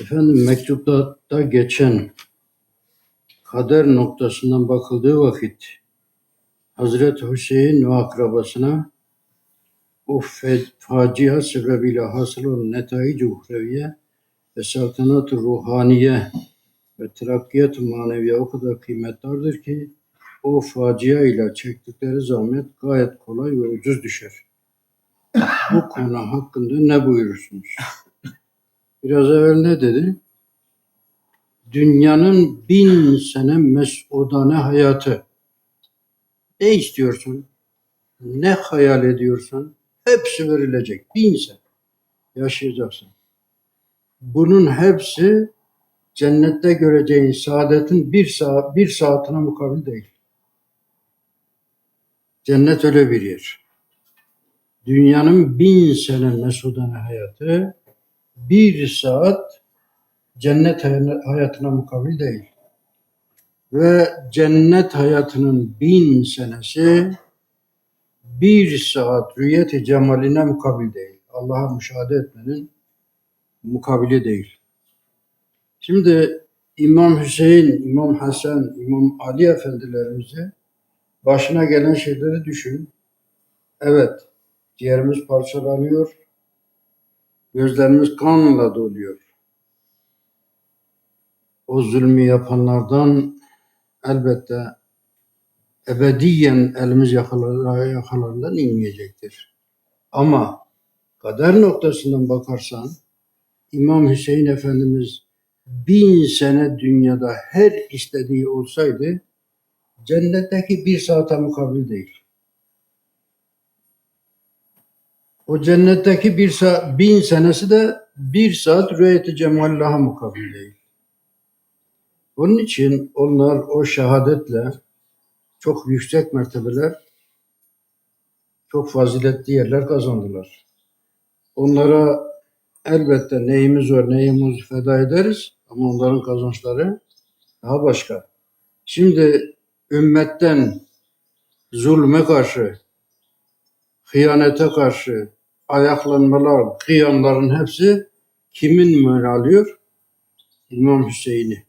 Efendim mektupta da geçen kader noktasından bakıldığı vakit Hazreti Hüseyin ve akrabasına o facia sebebiyle hasıl olan netayic uhreviye ve saltanat ruhaniye ve terakkiyat maneviye o kadar kıymetlidir ki o facia ile çektikleri zahmet gayet kolay ve ucuz düşer. Bu konu hakkında ne buyurursunuz? Biraz evvel ne dedi? Dünyanın bin sene mesudane hayatı. Ne istiyorsun? Ne hayal ediyorsan hepsi verilecek. Bin sene yaşayacaksın. Bunun hepsi cennette göreceğin saadetin bir saat bir saatine mukabil değil. Cennet öyle bir yer. Dünyanın bin sene mesudane hayatı bir saat cennet hay- hayatına mukabil değil. Ve cennet hayatının bin senesi bir saat rüyeti cemaline mukabil değil. Allah'a müşahede etmenin mukabili değil. Şimdi İmam Hüseyin, İmam Hasan, İmam Ali efendilerimize başına gelen şeyleri düşün. Evet, ciğerimiz parçalanıyor, gözlerimiz kanla doluyor. O zulmü yapanlardan elbette ebediyen elimiz yakalar- yakalarından inmeyecektir. Ama kader noktasından bakarsan İmam Hüseyin Efendimiz bin sene dünyada her istediği olsaydı cennetteki bir saate mukabil değil. O cennetteki bir saat, bin senesi de bir saat rüyeti cemallaha mukabil değil. Onun için onlar o şehadetle çok yüksek mertebeler, çok faziletli yerler kazandılar. Onlara elbette neyimiz var, neyimiz feda ederiz ama onların kazançları daha başka. Şimdi ümmetten zulme karşı, hıyanete karşı ayaklanmalar, kıyamların hepsi kimin mönü alıyor? İmam Hüseyin'i.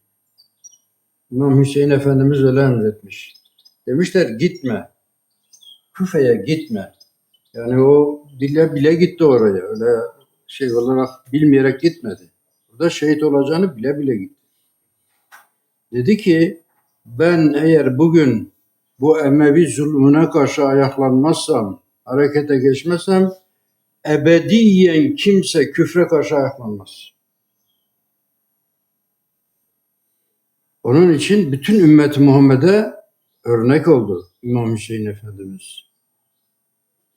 İmam Hüseyin Efendimiz öyle emretmiş. Demişler gitme. Küfe'ye gitme. Yani o bile bile gitti oraya. Öyle şey olarak bilmeyerek gitmedi. Burada şehit olacağını bile bile gitti. Dedi ki ben eğer bugün bu Emevi zulmüne karşı ayaklanmazsam, harekete geçmezsem ebediyen kimse küfre karşı ayaklanmaz. Onun için bütün ümmeti Muhammed'e örnek oldu İmam Hüseyin Efendimiz.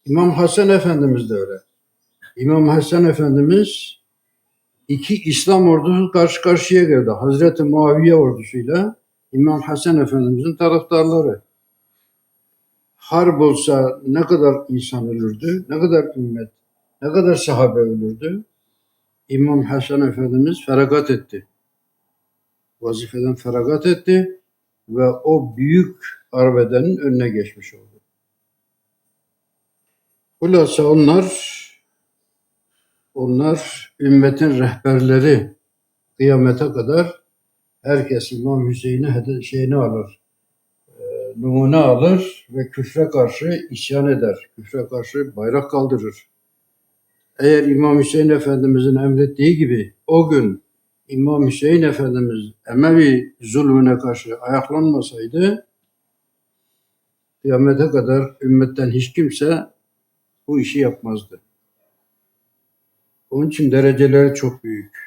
İmam Hasan Efendimiz de öyle. İmam Hasan Efendimiz iki İslam ordusu karşı karşıya geldi. Hazreti Muaviye ordusuyla İmam Hasan Efendimizin taraftarları. Harp olsa ne kadar insan ölürdü, ne kadar ümmet, ne kadar sahabe ölürdü. İmam Hasan Efendimiz feragat etti. Vazifeden feragat etti ve o büyük arbedenin önüne geçmiş oldu. Hulasa onlar onlar ümmetin rehberleri kıyamete kadar herkes İmam Hüseyin'i şeyini alır, numune alır ve küfre karşı isyan eder. Küfre karşı bayrak kaldırır. Eğer İmam Hüseyin Efendimizin emrettiği gibi o gün İmam Hüseyin Efendimiz Emevi zulmüne karşı ayaklanmasaydı kıyamete kadar ümmetten hiç kimse bu işi yapmazdı. Onun için dereceleri çok büyük.